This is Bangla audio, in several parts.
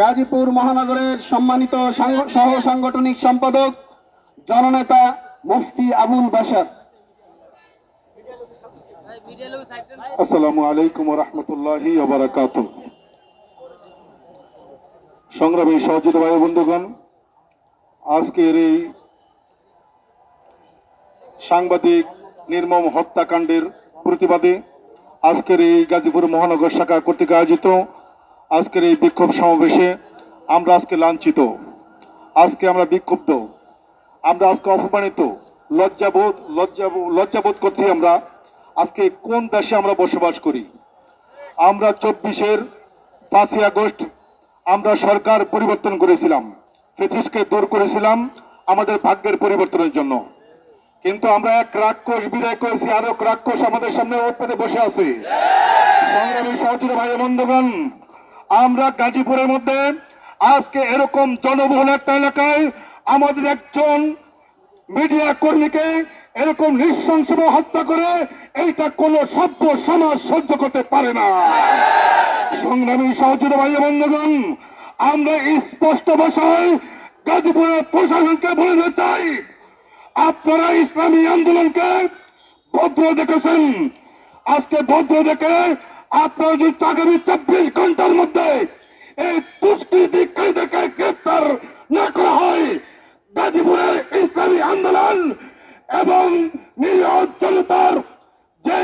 গাজীপুর মহানগরের সম্মানিত সহ সাংগঠনিক সম্পাদক, জননেতা মুফতি আবুল বাসার আসসালামু আলাইকুম রহমতুল্লাহি ওবরাকাত। সংগ্রামী সহযোগিতা ভাই বন্ধুগণ, আজকের এই সাংবাদিক নির্মম হত্যাকাণ্ডের প্রতিবাদে আজকের এই গাজীপুর মহানগর শাখা কর্তৃক আয়োজিত আজকের এই বিক্ষোভ সমাবেশে আমরা আজকে লাঞ্ছিত। আজকে আমরা বিক্ষুব্ধ। আমরা আজকে অপমানিত। লজ্জাবোধ, লজ্জা, লজ্জাবোধ করছি আমরা। আজকে কোন দেশে আমরা বসবাস করি? আমরা চব্বিশের পাঁচই আগস্ট আমরা সরকার পরিবর্তন করেছিলাম। ফেসিসকে দূর করেছিলাম আমাদের ভাগ্যের পরিবর্তনের জন্য। কিন্তু আমরা এক রাক্ষস বিদায় করেছি আরও রাক্ষস আমাদের সামনে ওপেতে বসে আছে। সংগ্রামী সহযোগী ভাই বন্ধুগণ আমরা গাজীপুরের মধ্যে আজকে এরকম জনবহুল একটা এলাকায় আমাদের একজন মিডিয়া কর্মীকে এরকম নৃশংসভাবে হত্যা করে এইটা কোন সভ্য সমাজ সহ্য করতে পারে না। সংগ্রামী সহযোগী ভাই বন্ধুগণ, আমরা স্পষ্ট ভাষায় গাজীপুরের প্রশাসনকে বলতে চাই, আপনারা ইসলামী আন্দোলনকে ভদ্র দেখেছেন। আজকে ভদ্র দেখে আপনারা যদি আগামী চব্বিশ ঘণ্টার মধ্যে এই দুষ্কৃতিকারীদেরকে গ্রেপ্তার না করা হয় গাজীপুরের ইসলামী আন্দোলন এবং নিরঞ্চলতার যে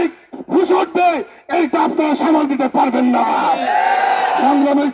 ঘুষ উঠবে এইটা আপনারা সামাল দিতে পারবেন না। সংগ্রামের